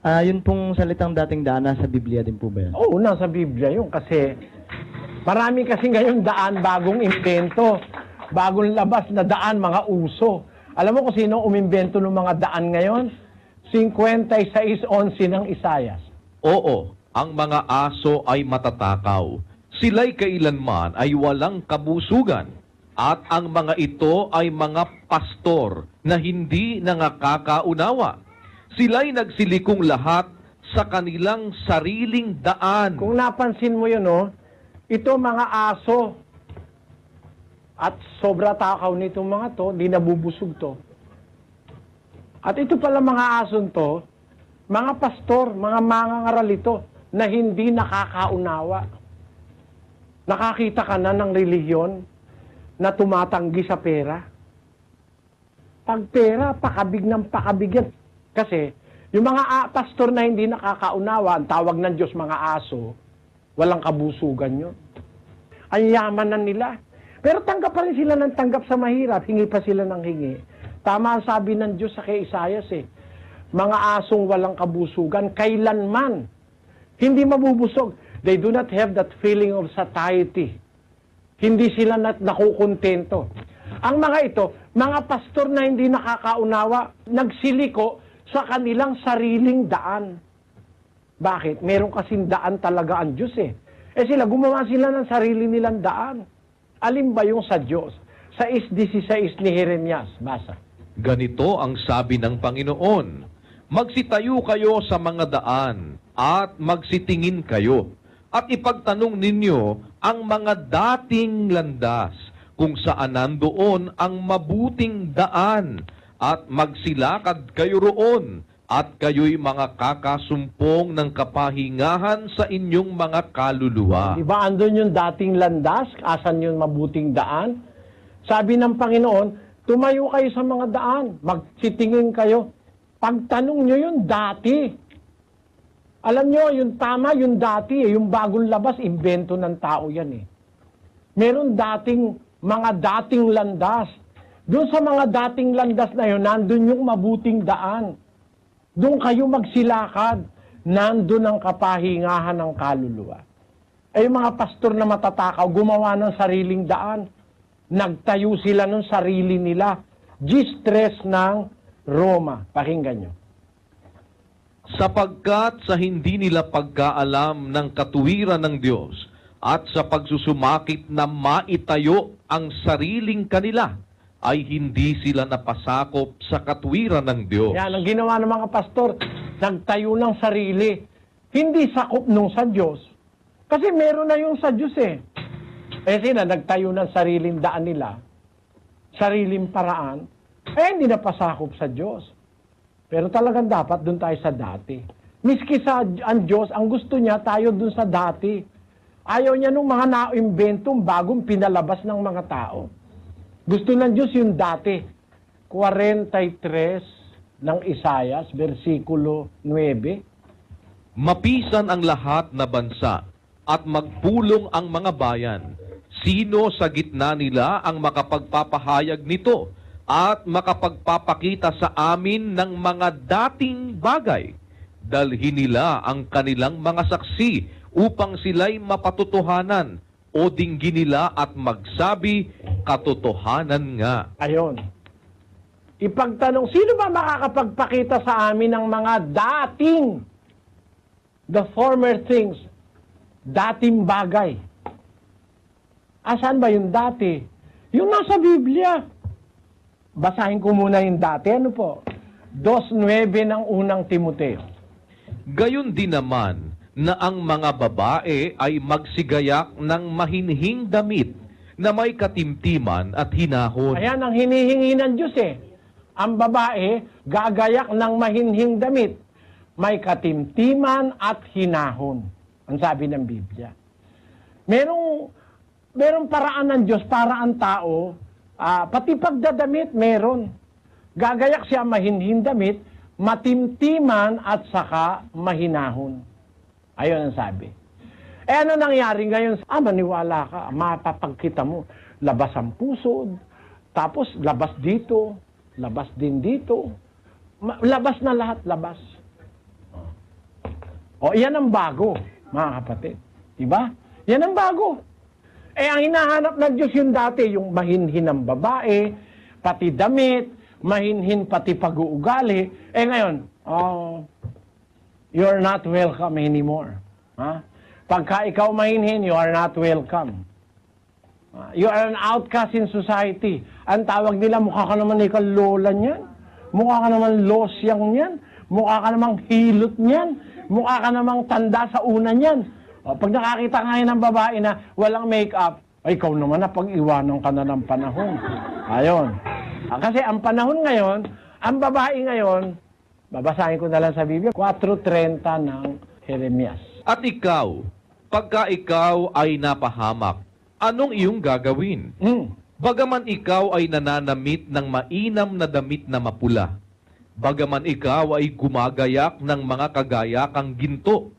Ah, yun pong salitang dating daan nasa Biblia din po ba yan? Oo, nasa Biblia yun kasi marami kasi ngayon daan bagong invento. Bagong labas na daan, mga uso. Alam mo kung sino umimbento ng mga daan ngayon? 56.11 ng Isayas. Oo, ang mga aso ay matatakaw. Sila'y kailanman ay walang kabusugan. At ang mga ito ay mga pastor na hindi nangakakaunawa. Sila'y nagsilikong lahat sa kanilang sariling daan. Kung napansin mo yun, no, ito mga aso. At sobra takaw nitong mga to, di nabubusog to. At ito pala mga ason to, mga pastor, mga mangangaral ito, na hindi nakakaunawa. Nakakita ka na ng relihiyon na tumatanggi sa pera. Pag pera, pakabig ng pakabig yan. Kasi, yung mga pastor na hindi nakakaunawa, ang tawag ng Diyos mga aso, walang kabusugan yun. Ang yaman na nila. Pero tanggap pa rin sila ng tanggap sa mahirap, hingi pa sila ng hingi. Tama ang sabi ng Diyos sa kay Isayas eh, mga asong walang kabusugan, kailanman hindi mabubusog. They do not have that feeling of satiety. Hindi sila nat nakukontento. Ang mga ito, mga pastor na hindi nakakaunawa, nagsiliko sa kanilang sariling daan. Bakit? Meron kasing daan talaga ang Diyos eh. Eh sila, gumawa sila ng sarili nilang daan. Alin ba yung sa Diyos? Sa is 16 ni Jeremias. Basa. Ganito ang sabi ng Panginoon, Magsitayo kayo sa mga daan at magsitingin kayo at ipagtanong ninyo ang mga dating landas kung saan nandoon ang mabuting daan at magsilakad kayo roon at kayo'y mga kakasumpong ng kapahingahan sa inyong mga kaluluwa. Di ba andun yung dating landas? Asan yung mabuting daan? Sabi ng Panginoon, tumayo kayo sa mga daan. Magsitingin kayo. Pagtanong nyo yun dati. Alam nyo, yung tama, yung dati, eh, yung bagong labas, invento ng tao yan eh. Meron dating, mga dating landas. Doon sa mga dating landas na yun, nandun yung mabuting daan. Doon kayo magsilakad. Nandun ang kapahingahan ng kaluluwa. Eh yung mga pastor na matatakaw, gumawa ng sariling daan. Nagtayo sila ng sarili nila. G-stress ng Roma. Pakinggan nyo. sapagkat sa hindi nila pagkaalam ng katuwiran ng Diyos at sa pagsusumakit na maitayo ang sariling kanila, ay hindi sila napasakop sa katuwiran ng Diyos. Yan, ang ginawa ng mga pastor, nagtayo ng sarili. Hindi sakop nung sa Diyos. Kasi meron na yung sa Diyos eh. Eh sila, nagtayo ng sariling daan nila, sariling paraan, eh hindi na pasakop sa Diyos. Pero talagang dapat doon tayo sa dati. Miski sa ang Diyos, ang gusto niya tayo doon sa dati. Ayaw niya nung mga naimbentong bagong pinalabas ng mga tao. Gusto ng Diyos yung dati. 43 ng Isayas, versikulo 9. Mapisan ang lahat na bansa at magpulong ang mga bayan. Sino sa gitna nila ang makapagpapahayag nito at makapagpapakita sa amin ng mga dating bagay? Dalhin nila ang kanilang mga saksi upang sila'y mapatutuhanan o dinggin nila at magsabi, katotohanan nga. Ayon. Ipagtanong, sino ba makakapagpakita sa amin ng mga dating, the former things, dating bagay? Asan ba yung dati? Yung nasa Biblia. Basahin ko muna yung dati. Ano po? 2.9 ng unang Timoteo. Gayon din naman na ang mga babae ay magsigayak ng mahinhing damit na may katimtiman at hinahon. Ayan ang hinihingi ng Diyos eh. Ang babae, gagayak ng mahinhing damit. May katimtiman at hinahon. Ang sabi ng Biblia. Merong, merong paraan ng Diyos para ang tao, ah, pati pagdadamit, meron. Gagayak siya mahinhing damit, matimtiman at saka mahinahon. Ayun ang sabi. Eh ano nangyari ngayon? Ah, maniwala ka, mapapagkita mo. Labas ang puso, tapos labas dito, labas din dito. Ma- labas na lahat, labas. O, yan ang bago, mga kapatid. Diba? Yan ang bago. Eh, ang hinahanap ng Diyos yung dati, yung mahinhin ng babae, pati damit, mahinhin pati pag-uugali. Eh ngayon, oh, you're not welcome anymore. Ha? Pagka ikaw mahinhin, you are not welcome. Ah, You are an outcast in society. Ang tawag nila, mukha ka naman ikaw lola niyan. Mukha ka naman losyang niyan. Mukha ka namang hilot niyan. Mukha ka namang tanda sa una niyan. O, pag nakakita ngayon ng babae na walang make-up, ay ikaw naman na pag-iwanan ka na ng panahon. Ayon. Ah, kasi ang panahon ngayon, ang babae ngayon, babasahin ko na lang sa Biblia, 4.30 ng Jeremias. At ikaw, pagka ikaw ay napahamak, anong iyong gagawin? Mm. Bagaman ikaw ay nananamit ng mainam na damit na mapula, bagaman ikaw ay gumagayak ng mga kagayakang ginto,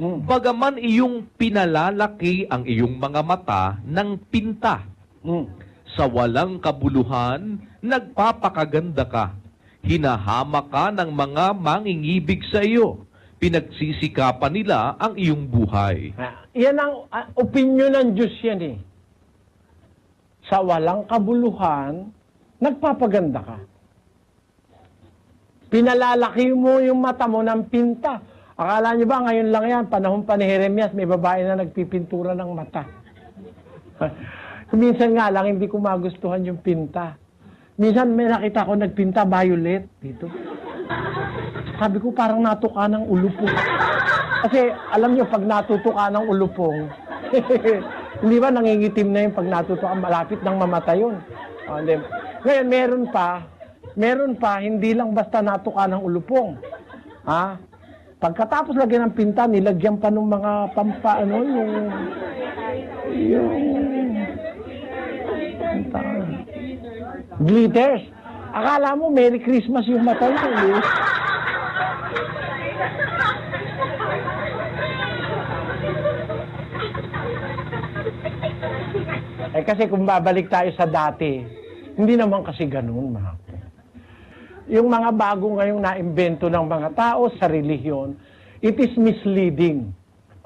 Mm. bagaman iyong pinalalaki ang iyong mga mata ng pinta, Mm. sa walang kabuluhan, nagpapakaganda ka. Hinahama ka ng mga mangingibig sa iyo. Pinagsisikapan nila ang iyong buhay. Ah, Yan ang ah, opinion ng Diyos yan eh. Sa walang kabuluhan, nagpapaganda ka. Pinalalaki mo yung mata mo ng pinta. Akala niyo ba ngayon lang yan, panahon pa ni Jeremias, may babae na nagpipintura ng mata. Minsan nga lang, hindi ko magustuhan yung pinta. Minsan may nakita ko nagpinta violet dito. Sabi ko parang natuka ng ulupong. Kasi alam nyo, pag natutuka ng ulupong, hindi ba nangingitim na yung pag natutuka, malapit ng mamatay yun. O, hindi. Ngayon, meron pa, meron pa, hindi lang basta natuka ng ulupong. Ha? Pagkatapos lagyan ng pinta, nilagyan pa ng mga pampa, ano, yung, yung, ang tawag? Glitters. Akala mo, Merry Christmas yung mata mo. eh. Eh kasi kung babalik tayo sa dati, hindi naman kasi ganun, mga. Yung mga bago ngayong naimbento ng mga tao sa relihiyon, it is misleading.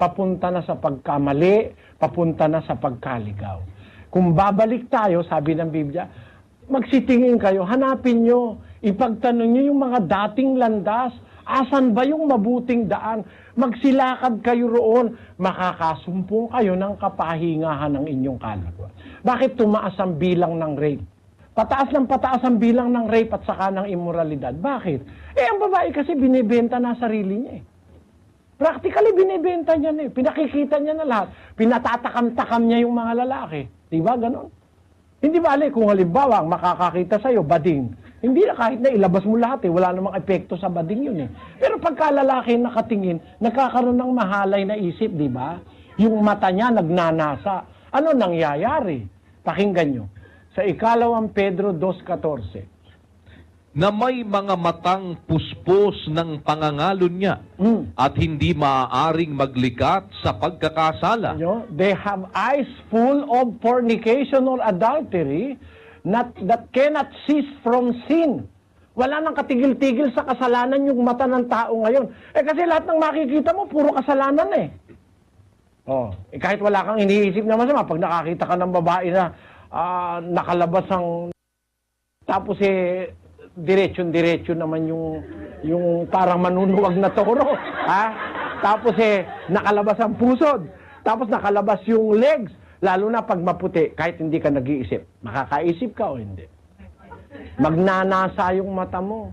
Papunta na sa pagkamali, papunta na sa pagkaligaw. Kung babalik tayo, sabi ng Biblia, magsitingin kayo, hanapin nyo, ipagtanong nyo yung mga dating landas, asan ba yung mabuting daan? Magsilakad kayo roon, makakasumpong kayo ng kapahingahan ng inyong kaluluwa. Bakit tumaas ang bilang ng rape? Pataas ng pataas ang bilang ng rape at saka ng immoralidad. Bakit? Eh, ang babae kasi binibenta na sarili niya eh. Practically, binibenta niya na eh. Pinakikita niya na lahat. Pinatatakam-takam niya yung mga lalaki. Di ba? Ganon. Hindi bale kung halimbawa ang makakakita sa'yo, bading. Hindi na kahit na ilabas mo lahat eh. Wala namang epekto sa bading yun eh. Pero pagka lalaki nakatingin, nagkakaroon ng mahalay na isip, di ba? Yung mata niya nagnanasa. Ano nangyayari? Pakinggan nyo. Sa ikalawang Pedro 2.14. Na may mga matang puspos ng pangangalon niya Mm. at hindi maaaring maglikat sa pagkakasala. They have eyes full of fornication or adultery not, that cannot cease from sin. Wala nang katigil-tigil sa kasalanan yung mata ng tao ngayon. Eh kasi lahat ng makikita mo, puro kasalanan eh. Oh, eh kahit wala kang iniisip na masama, pag nakakita ka ng babae na ah, nakalabas ang tapos eh diretsyon-diretsyo naman yung yung parang manunuwag na toro, ha? Tapos eh nakalabas ang pusod. Tapos nakalabas yung legs, lalo na pag maputi, kahit hindi ka nag-iisip. Makakaisip ka o hindi. Magnanasa yung mata mo.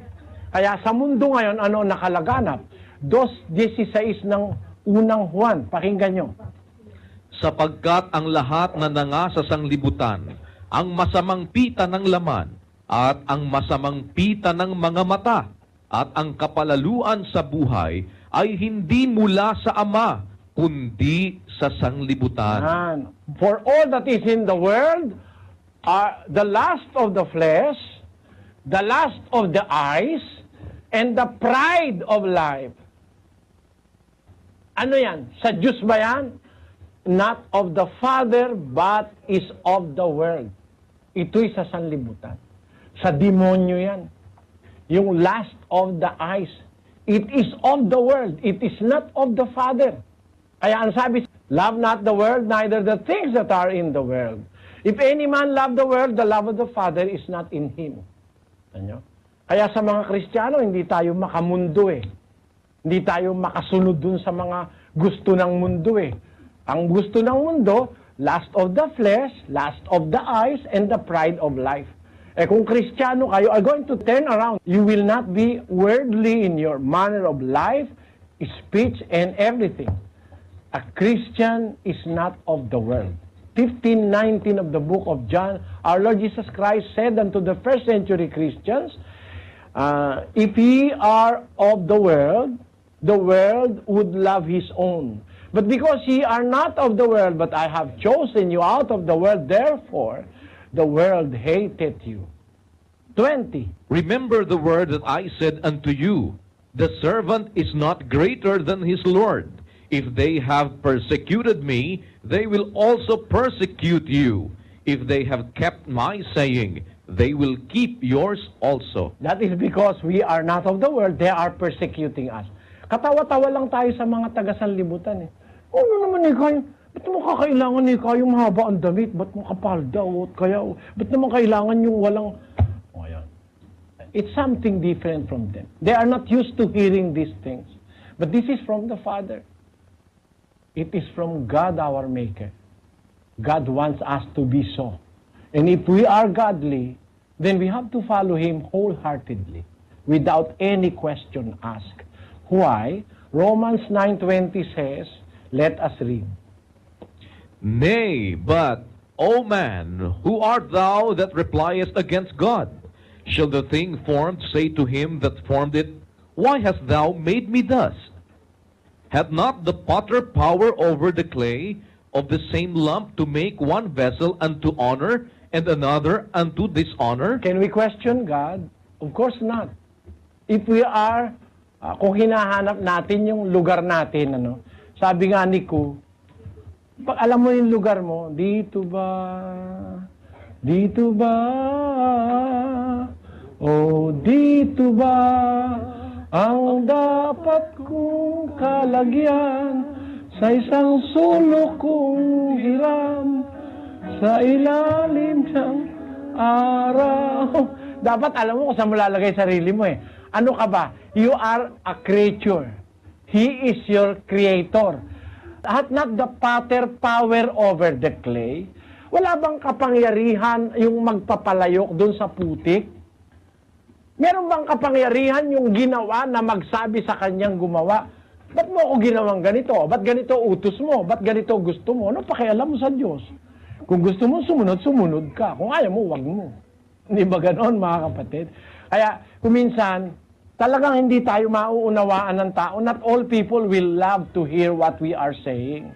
Kaya sa mundo ngayon, ano nakalaganap? 2.16 ng unang Juan. Pakinggan nyo. sapagkat ang lahat na nanga sa sanglibutan, ang masamang pita ng laman, at ang masamang pita ng mga mata, at ang kapalaluan sa buhay, ay hindi mula sa Ama, kundi sa sanglibutan. Yan. For all that is in the world are the lust of the flesh, the lust of the eyes, and the pride of life. Ano yan? Sa Diyos ba yan? Not of the Father, but is of the world. Ito'y sa sanlibutan. Sa demonyo yan. Yung lust of the eyes. It is of the world. It is not of the Father. Kaya ang sabi, love not the world, neither the things that are in the world. If any man love the world, the love of the Father is not in him. Ano? Kaya sa mga Kristiyano, hindi tayo makamundo eh. Hindi tayo makasunod dun sa mga gusto ng mundo eh. Ang gusto ng mundo, lust of the flesh, lust of the eyes, and the pride of life. Eh kung Kristiyano kayo are going to turn around, you will not be worldly in your manner of life, speech, and everything. A Christian is not of the world. 1519 of the book of John, our Lord Jesus Christ said unto the first century Christians, uh, If ye are of the world, the world would love his own. But because ye are not of the world, but I have chosen you out of the world, therefore the world hated you. 20. Remember the word that I said unto you, The servant is not greater than his Lord. If they have persecuted me, they will also persecute you. If they have kept my saying, they will keep yours also. That is because we are not of the world, they are persecuting us. Katawa-tawa lang tayo sa mga taga-sanlibutan eh. Ano naman ikaw yung, ba't mo kakailangan ikaw yung mahaba ang damit? Ba't mo kapalda? O kaya, ba't naman kailangan yung walang... O yan. It's something different from them. They are not used to hearing these things. But this is from the Father. It is from God our Maker. God wants us to be so. And if we are godly, then we have to follow Him wholeheartedly, without any question asked. Why? Romans 9.20 says, let us read. Nay, but, O man, who art thou that repliest against God? Shall the thing formed say to him that formed it, Why hast thou made me thus? Hath not the potter power over the clay of the same lump to make one vessel unto honor and another unto dishonor? Can we question God? Of course not. If we are, ah, kung hinahanap natin yung lugar natin, ano, sabi nga ni Ku, pag alam mo yung lugar mo, dito ba, dito ba, o dito ba, ang dapat kong kalagyan sa isang sulok kong hiram sa ilalim ng araw. Dapat alam mo kung saan mo lalagay sarili mo eh. Ano ka ba? You are a creature. He is your creator. At not the potter power over the clay. Wala bang kapangyarihan yung magpapalayok dun sa putik? Meron bang kapangyarihan yung ginawa na magsabi sa kanyang gumawa? Ba't mo ako ginawang ganito? Ba't ganito utos mo? Ba't ganito gusto mo? Ano pakialam mo sa Diyos? Kung gusto mo sumunod, sumunod ka. Kung ayaw mo, wag mo. Hindi ba ganon, mga kapatid? Kaya, kuminsan, talagang hindi tayo mauunawaan ng tao. Not all people will love to hear what we are saying.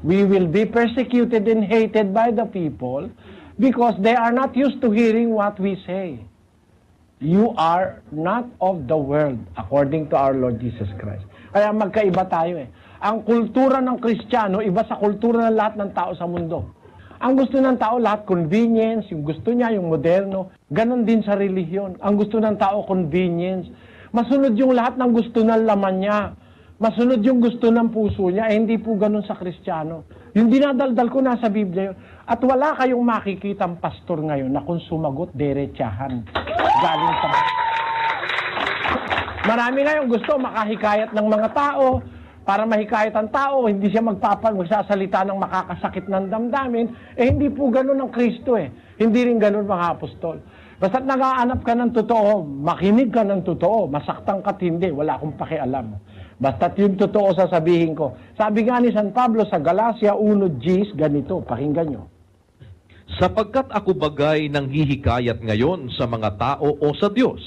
We will be persecuted and hated by the people because they are not used to hearing what we say. You are not of the world, according to our Lord Jesus Christ. Kaya magkaiba tayo eh. Ang kultura ng Kristiyano, iba sa kultura ng lahat ng tao sa mundo. Ang gusto ng tao, lahat convenience, yung gusto niya, yung moderno. Ganon din sa relihiyon. Ang gusto ng tao, convenience. Masunod yung lahat ng gusto ng laman niya. Masunod yung gusto ng puso niya. Eh, hindi po ganon sa Kristiyano. Yung dinadaldal ko nasa Biblia yun. At wala kayong makikitang pastor ngayon na kung sumagot, derechahan. Galing sa... Marami ngayong gusto makahikayat ng mga tao para mahikayat ang tao, hindi siya magpapag, magsasalita ng makakasakit ng damdamin, eh hindi po ganun ang Kristo eh. Hindi rin ganun mga apostol. Basta't nagaanap ka ng totoo, makinig ka ng totoo, masaktan ka't hindi, wala akong pakialam. Basta't yung totoo sasabihin ko. Sabi nga ni San Pablo sa Galacia 1.10, ganito, pakinggan nyo. Sapagkat ako bagay nang hihikayat ngayon sa mga tao o sa Diyos,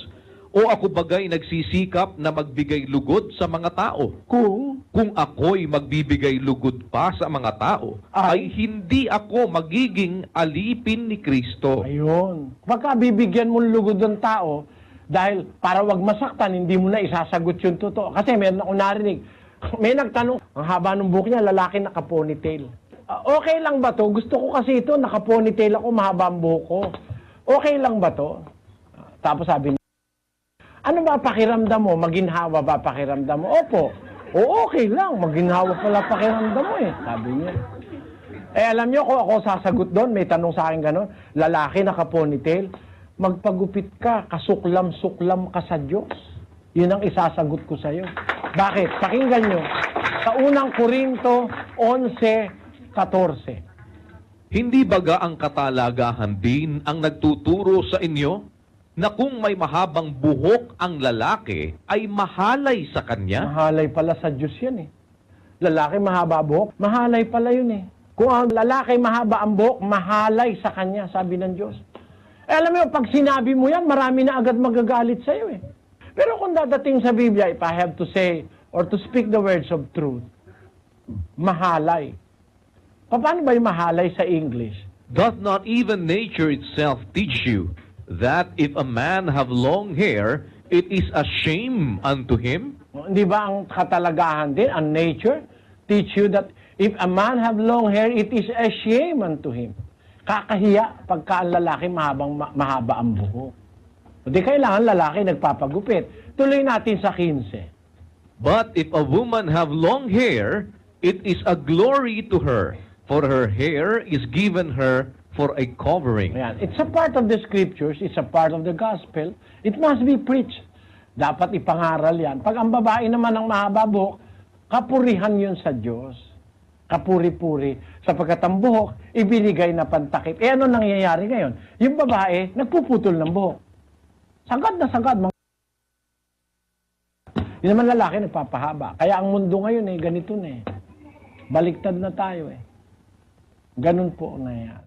o ako bagay nagsisikap na magbigay lugod sa mga tao. Kung Kung ako'y magbibigay lugod pa sa mga tao, ay Ay. hindi ako magiging alipin ni Kristo. Ayun. Pagka bibigyan mo lugod ng tao, dahil para wag masaktan, hindi mo na isasagot yung totoo. Kasi meron akong narinig, may nagtanong, ang haba ng buhok niya, lalaki naka-ponytail. Ah, okay lang ba to? Gusto ko kasi ito, naka-ponytail ako, mahaba ang buhok ko. Okay lang ba to? Ah, Tapos sabi niya, Ano ba pakiramdam mo? Maginhawa ba pakiramdam mo? Opo. O okay lang, maginhawa pala pakiramdam mo eh. Sabi niya. Eh alam niyo kung ako sasagot doon, may tanong sa akin gano'n, lalaki naka-ponytail, magpagupit ka, kasuklam-suklam ka sa Diyos. Yun ang isasagot ko sa'yo. Bakit? Pakinggan nyo. Sa unang Korinto 11.14. Hindi baga ang katalagahan din ang nagtuturo sa inyo na kung may mahabang buhok ang lalaki ay mahalay sa kanya? Mahalay pala sa Diyos yan eh. Lalaki mahaba buhok, mahalay pala yun eh. Kung ang lalaki mahaba ang buhok, mahalay sa kanya, sabi ng Diyos. Eh, alam mo, pag sinabi mo yan, marami na agad magagalit sa'yo eh. Pero kung dadating sa Biblia, if I have to say or to speak the words of truth, mahalay. Paano ba yung mahalay sa English? Doth not even nature itself teach you that if a man have long hair, it is a shame unto him? Hindi ba ang katalagahan din, ang nature, teach you that if a man have long hair, it is a shame unto him. Kakahiya pagka ang lalaki mahabang, ma- mahaba ang buhok. Hindi kailangan lalaki nagpapagupit. Tuloy natin sa 15. But if a woman have long hair, it is a glory to her, for her hair is given her for a covering. Ayan. It's a part of the scriptures, it's a part of the gospel. It must be preached. Dapat ipangaral yan. Pag ang babae naman ang mahaba buhok, kapurihan yun sa Diyos. Kapuri-puri. Sapagkat ang buhok, ibinigay na pantakip. Eh ano nangyayari ngayon? Yung babae, nagpuputol ng buhok. Sagad na sagad. Mga... Yun naman lalaki, nagpapahaba. Kaya ang mundo ngayon eh, ganito na eh. Baliktad na tayo eh. Ganun po na yan.